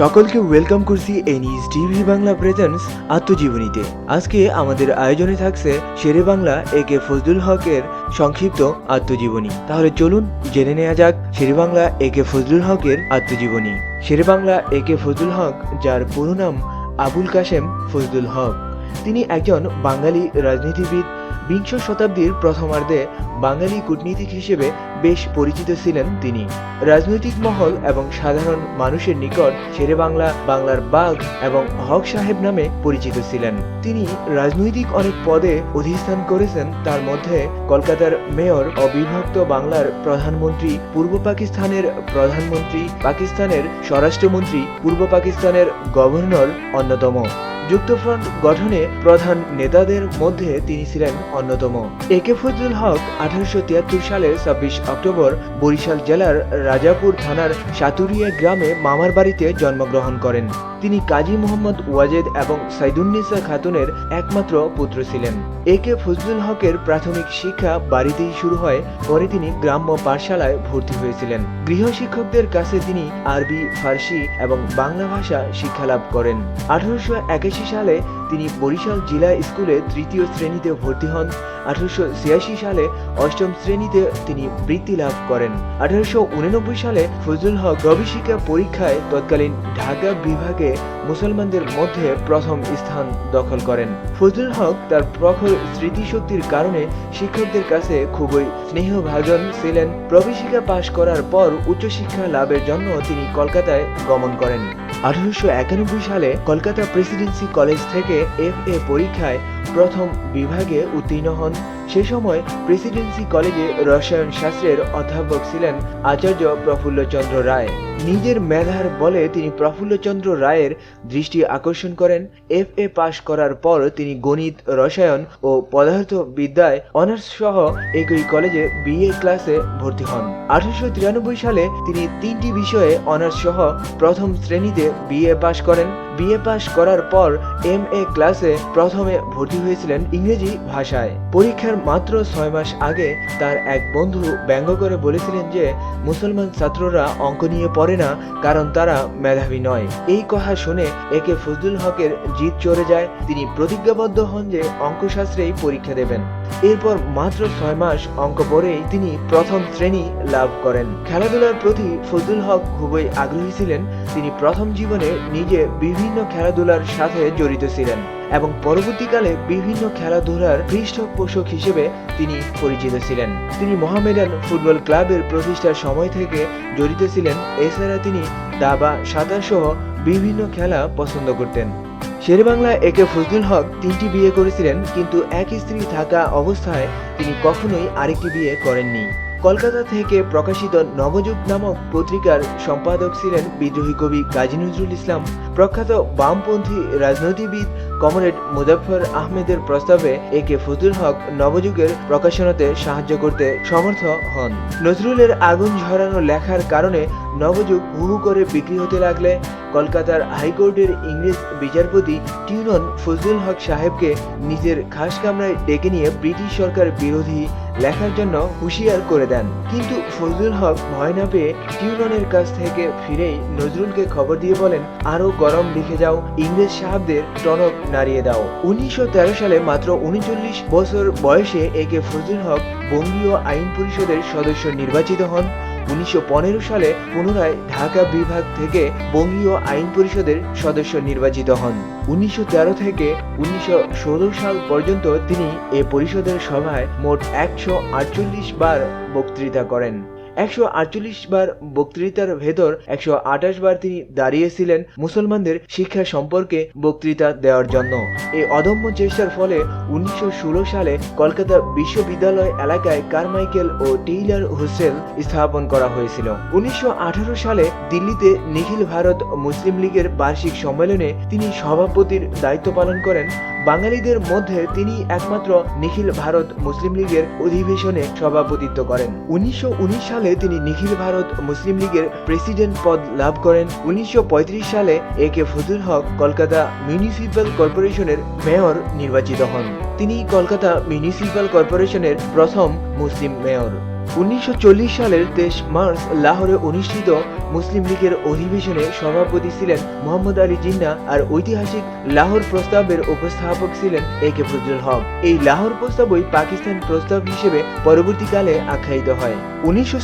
সকলকে ওয়েলকাম করছি এনিস টিভি বাংলা প্রেজেন্টস আত্মজীবনীতে। আজকে আমাদের আয়োজনে থাকছে শেরে বাংলা এ কে ফজলুল হকের সংক্ষিপ্ত আত্মজীবনী। তাহলে চলুন জেনে নেওয়া যাক শেরে বাংলা এ কে ফজলুল হকের আত্মজীবনী। শেরে বাংলা এ কে ফজলুল হক, যার পুরো নাম আবুল কাশেম ফজলুল হক। তিনি একজন বাঙালি রাজনীতিবিদ বিংশ শতাব্দীর প্রথমার্ধে বাঙালি কূটনীতিক হিসেবে বেশ পরিচিত ছিলেন তিনি। রাজনৈতিক মহল এবং সাধারণ মানুষের নিকট শেরে বাংলা, বাংলার বাঘ এবং হক সাহেব নামে পরিচিত ছিলেন। তিনি রাজনৈতিক অনেক পদে অধিষ্ঠান করেছেন। তার মধ্যে কলকাতার মেয়র, অবিভক্ত বাংলার প্রধানমন্ত্রী, পূর্ব পাকিস্তানের প্রধানমন্ত্রী, পাকিস্তানের স্বরাষ্ট্রমন্ত্রী, পূর্ব পাকিস্তানের গভর্নর অন্যতম। যুক্তফ্রন্ট গঠনে প্রধান নেতাদের মধ্যে তিনি ছিলেন অন্যতম। এ কে ফজলুল হক আঠারোশো সালের ছাব্বিশ অক্টোবর বরিশাল জেলার রাজাপুর থানার সাতুরিয়া গ্রামে মামার বাড়িতে জন্মগ্রহণ করেন। তিনি কাজী মোহাম্মদ ওয়াজেদ এবং সাইদুন্নিসা খাতুনের একমাত্র পুত্র ছিলেন। এ কে ফজলুল হকের প্রাথমিক শিক্ষা বাড়িতেই শুরু হয়, পরে তিনি গ্রাম্য পাঠশালায় ভর্তি হয়েছিলেন। গৃহ শিক্ষকদের কাছে তিনি আরবি, ফার্সি এবং বাংলা ভাষা শিক্ষালাভ করেন। আঠারোশো একাশি সালে তিনি বরিশাল জেলা স্কুলে তৃতীয় শ্রেণীতে ভর্তি হন। আঠারোশো ছিয়াশি সালে অষ্টম শ্রেণীতে তিনি বৃত্তি লাভ করেন। আঠারোশো উননব্বই সালে ফজলুল হক প্রবেশিকা পরীক্ষায় তৎকালীন ঢাকা বিভাগে মুসলমানদের মধ্যে প্রথম স্থান দখল করেন। ফজলুল হক তার প্রখর স্মৃতিশক্তির কারণে শিক্ষকদের কাছে খুবই স্নেহভাজন ছিলেন। প্রবেশিকা পাশ করার পর উচ্চশিক্ষা লাভের জন্য তিনি কলকাতায় গমন করেন। আঠারোশো একানব্বই সালে কলকাতা প্রেসিডেন্সি কলেজ থেকে এফ এ পরীক্ষায় প্রথম বিভাগে উত্তীর্ণ হন। সে সময় প্রেসিডেন্সি কলেজে রসায়ন শাস্ত্রের অধ্যাপক ছিলেন আচার্য প্রফুল্লচন্দ্র রায়। নিজের মেধার বলে তিনি প্রফুল্লচন্দ্র রায়ের দৃষ্টি আকর্ষণ করেন। এফ এ পাশ করার পর তিনি গণিত, রসায়ন ও পদার্থ বিদ্যায় অনার্স সহ একই কলেজে বিএ ক্লাসে ভর্তি হন। আঠারোশো তিরানব্বই সালে তিনি তিনটি বিষয়ে অনার্স সহ প্রথম শ্রেণীতে বিএ পাশ করেন। বিএ পাশ করার পর এম এ ক্লাসে প্রথমে ভর্তি হয়েছিলেন ইংরেজি ভাষায়। পরীক্ষার মাত্র ছয় মাস আগে তার এক বন্ধু ব্যঙ্গ করে বলেছিলেন যে, মুসলমান ছাত্ররা অঙ্ক নিয়ে পড়ে না, কারণ তারা মেধাবী নয়। এই কথা শুনে একে ফজলুল হকের জিত চড়ে যায়। তিনি প্রতিজ্ঞাবদ্ধ হন যে অঙ্কশাস্ত্রেই পরীক্ষা দেবেন। এরপর মাত্র ছয় মাস অঙ্ক পড়েই তিনি প্রথম শ্রেণি লাভ করেন। খেলাধুলার প্রতি ফজলুল হক খুবই আগ্রহী ছিলেন। তিনি প্রথম জীবনে নিজে বিভিন্ন খেলাধুলার সাথে জড়িত ছিলেন এবং পরবর্তীকালে বিভিন্ন খেলাধুলার পৃষ্ঠপোষক হিসেবে তিনি পরিচিত ছিলেন। তিনি মোহামেডান ফুটবল ক্লাবের প্রতিষ্ঠার সময় থেকে জড়িত ছিলেন। এছাড়া তিনি দাবা, সাঁতার সহ বিভিন্ন খেলা পছন্দ করতেন। শেরেবাংলা একে ফজলুল হক তিনটি বিয়ে করেছিলেন, কিন্তু এক স্ত্রী থাকা অবস্থায় তিনি কখনোই আরেকটি বিয়ে করেননি। কলকাতা থেকে প্রকাশিত নবযুগ নামক পত্রিকার সম্পাদক ছিলেন বিদ্রোহী কবি কাজী নজরুল ইসলাম। প্রখ্যাত বামপন্থী রাজনীতিবিদ কমরেড মুজাফফর আহমেদের প্রস্তাবে একে ফজলুল হক নবযুগের প্রকাশনাতে সাহায্য করতে সমর্থ হন। নজরুলের আগুন ঝরানো লেখার কারণে নবযুগ হু করে বিক্রি হতে লাগলে কলকাতার হাইকোর্টের ইংরেজ বিচারপতি টিউনন ফজলুল হক সাহেবকে নিজের খাস কামরায় ডেকে নিয়ে ব্রিটিশ সরকার বিরোধী লেখার জন্য হুঁশিয়ার করে দেন। কিন্তু ফজলুল হক ভয় না পেয়ে টিউননের কাছ থেকে ফিরেই নজরুলকে খবর দিয়ে বলেন, আরও গরম লিখে যাও, ইংরেজ সাহেবদের টনক নাড়িয়ে দাও। উনিশশো তেরো সালে মাত্র উনচল্লিশ বছর বয়সে একে ফজলুল হক বঙ্গীয় আইন পরিষদের সদস্য নির্বাচিত হন। উনিশশো পনেরো সালে পুনরায় ঢাকা বিভাগ থেকে বঙ্গীয় আইন পরিষদের সদস্য নির্বাচিত হন। উনিশশো তেরো থেকে উনিশশো ষোলো সাল পর্যন্ত তিনি এ পরিষদের সভায় মোট একশো আটচল্লিশ বার বক্তৃতা করেন। একশো আটচল্লিশ বার বক্তৃতার ভেতর একশো আঠাশ বার তিনি দাঁড়িয়েছিলেন মুসলমানদের শিক্ষা সম্পর্কে বক্তৃতা দেওয়ার জন্য। এই অদম্য চেষ্টার ফলে উনিশশো ষোলো সালে কলকাতা বিশ্ববিদ্যালয় এলাকায় কারমাইকেল ও টেইলার হোস্টেল স্থাপন করা হয়েছিল। উনিশশো আঠারো সালে দিল্লিতে নিখিল ভারত মুসলিম লীগের বার্ষিক সম্মেলনে তিনি সভাপতির দায়িত্ব পালন করেন। বাঙালিদের মধ্যে তিনি একমাত্র নিখিল ভারত মুসলিম লীগের অধিবেশনে সভাপতিত্ব করেন। উনিশশো সালে তিনি নিখিল ভারত মুসলিম লীগের প্রেসিডেন্ট পদ লাভ করেন। উনিশশো সালে A K Fazlul Haq Kolkata municipal কর্পোরেশনের মেয়র নির্বাচিত হন। তিনি কলকাতা মিউনিসিপ্যাল কর্পোরেশনের প্রথম মুসলিম মেয়র। উনিশশো চল্লিশ সালের তেইশ মার্চ লাহোরে অনুষ্ঠিত মুসলিম লীগের অধিবেশনে সভাপতি ছিলেন মোহাম্মদ আলী জিন্না আর ঐতিহাসিক লাহোর প্রস্তাবের উপস্থাপক ছিলেন এ কে ফজলুল হক। এই লাহোর প্রস্তাবই পাকিস্তান প্রস্তাব হিসেবে পরবর্তীকালে আখ্যায়িত হয়। উনিশশো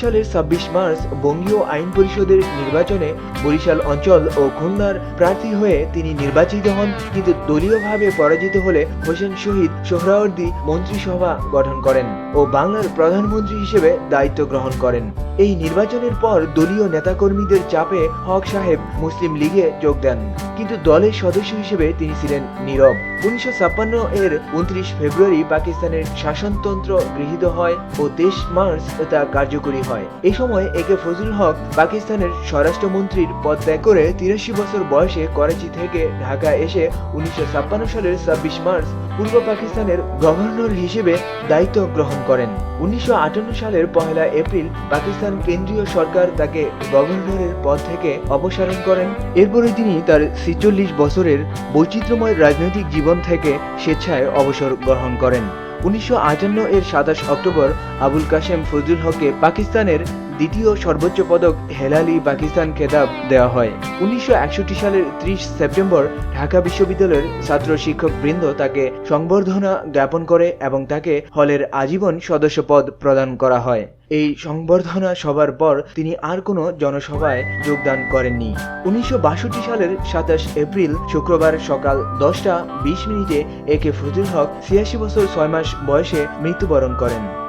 সালের ছাব্বিশ মার্চ বঙ্গীয় আইন পরিষদের নির্বাচনে বরিশাল অঞ্চল ও খুলনার প্রার্থী হয়ে তিনি নির্বাচিত হন, কিন্তু দলীয়ভাবে পরাজিত হলে হোসেন শহীদ সোহরাওয়ার্দী মন্ত্রিসভা গঠন করেন ও বাংলার প্রধানমন্ত্রী হিসেবে দায়িত্ব গ্রহণ করেন। এই নির্বাচনের পর দলীয় নেতাকর্মীদের চাপে হক সাহেব মুসলিম লীগে যোগ দেন। কিন্তু দলের সদস্য হিসেবে তিনি ছিলেন নীরব। উনিশশো ছাপ্পান্ন এর উনত্রিশ ফেব্রুয়ারি পাকিস্তানের শাসনতন্ত্র গৃহীত হয় ও তেইশ মার্চ তা কার্যকরী হয়। এই সময় একে ফজলুল হক পাকিস্তানের স্বরাষ্ট্রমন্ত্রীর পদ ত্যাগ করে তিরাশি বছর বয়সে করাচি থেকে ঢাকা এসে উনিশশো ছাপ্পান্ন সালের ছাব্বিশ মার্চ পূর্ব পাকিস্তানের গভর্নর হিসেবে দায়িত্ব গ্রহণ করেন। উনিশশো আটান্ন সালের পহেলা এপ্রিল পাকিস্তান কেন্দ্রীয় সরকার তাকে গভর্নরের পদ থেকে অপসারণ করেন। এরপরে তিনি তার ছেচল্লিশ বছরের বৈচিত্র্যময় রাজনৈতিক জীবন থেকে স্বেচ্ছায় অবসর গ্রহণ করেন। উনিশশো আটান্ন এর সাতাশ অক্টোবর আবুল কাশেম ফজলুল হককে পাকিস্তানের দ্বিতীয় সর্বোচ্চ পদক হেলালি পাকিস্তান খেতাব দেওয়া হয়। উনিশশো একষট্টি সালের ত্রিশ সেপ্টেম্বর ঢাকা বিশ্ববিদ্যালয়ের ছাত্র শিক্ষক বৃন্দ তাকে সংবর্ধনা জ্ঞাপন করে এবং তাকে হলের আজীবন সদস্য পদ প্রদান করা হয়। এই সংবর্ধনা সবার পর তিনি আর কোনো জনসভায় যোগদান করেননি। উনিশশো বাষট্টি সালের সাতাশ এপ্রিল শুক্রবার সকাল দশটা বিশ মিনিটে একে কে ফজলুল হক ছিয়াশি বছর ছয় মাস বয়সে মৃত্যুবরণ করেন।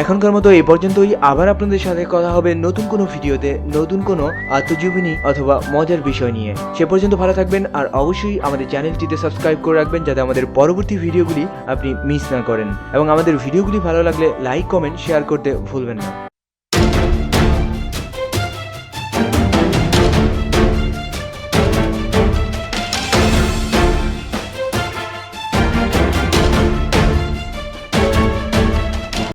এখনকার মতো এই পর্যন্তই। আবার আপনাদের সাথে কথা হবে নতুন কোনো ভিডিওতে, নতুন কোনো আত্মজীবনী অথবা মজার বিষয় নিয়ে। সে পর্যন্ত ভালো থাকবেন আর অবশ্যই আমাদের চ্যানেলটিতে সাবস্ক্রাইব করে রাখবেন যাতে আমাদের পরবর্তী ভিডিওগুলি আপনি মিস না করেন। এবং আমাদের ভিডিওগুলি ভালো লাগলে লাইক, কমেন্ট, শেয়ার করতে ভুলবেন না।